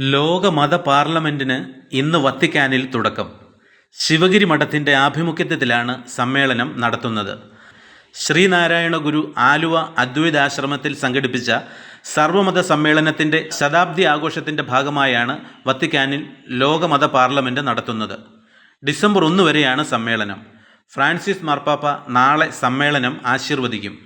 ലോകമത പാർലമെന്റിന് ഇന്ന് വത്തിക്കാനിൽ തുടക്കം. ശിവഗിരി മഠത്തിന്റെ ആഭിമുഖ്യത്തിലാണ് സമ്മേളനം നടത്തുന്നത്. ശ്രീനാരായണ ഗുരു ആലുവ അദ്വൈതാശ്രമത്തിൽ സംഘടിപ്പിച്ച സർവമത സമ്മേളനത്തിന്റെ ശതാബ്ദി ആഘോഷത്തിന്റെ ഭാഗമായാണ് വത്തിക്കാനിൽ ലോകമത പാർലമെന്റ് നടത്തുന്നത്. ഡിസംബർ ഒന്ന് വരെയാണ് സമ്മേളനം. ഫ്രാൻസിസ് മാർപ്പാപ്പ നാളെ സമ്മേളനം ആശീർവദിക്കും.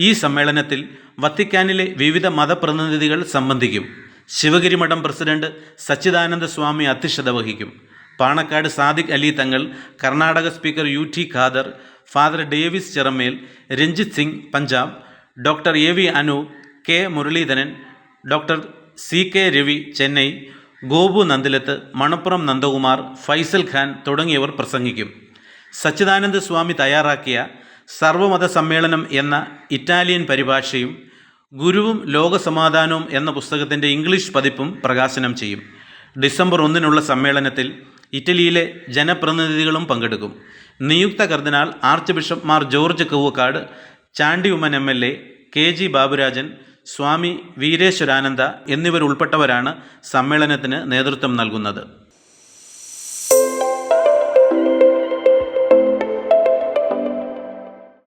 ഈ സമ്മേളനത്തിൽ വത്തിക്കാനിലെ വിവിധ മതപ്രതിനിധികൾ സംബന്ധിക്കും. ശിവഗിരി മഠം പ്രസിഡന്റ് സച്ചിദാനന്ദ സ്വാമി അധ്യക്ഷത വഹിക്കും. Panakkad Sadiq Ali Thangal Karnataka speaker U T Khader father Davis Cheramel Ranjit Singh Punjab doctor A V Anu K Muraleedharan doctor C K Ravi Chennai Gopu Nandilath Manappuram Nandakumar Faisal Khan തുടങ്ങിയവർ പ്രസംഗിക്കും. സച്ചിദാനന്ദ സ്വാമി തയ്യാറാക്കിയ സർവമത സമ്മേളനം എന്ന Italian പരിഭാഷയും ഗുരുവും ലോകസമാധാനവും എന്ന പുസ്തകത്തിന്റെ English പതിപ്പും പ്രകാശനം ചെയ്യും. ഡിസംബർ ഒന്നിനുള്ള സമ്മേളനത്തിൽ ഇറ്റലിയിലെ ജനപ്രതിനിധികളും പങ്കെടുക്കും. നിയുക്ത കർദിനാൾ archbishop Mar George Koovakad Chandy Oommen M L A K G Baburajan Swami Veereshwarananda എന്നിവരുൾപ്പെട്ടവരാണ് സമ്മേളനത്തിന് നേതൃത്വം നൽകുന്നത്.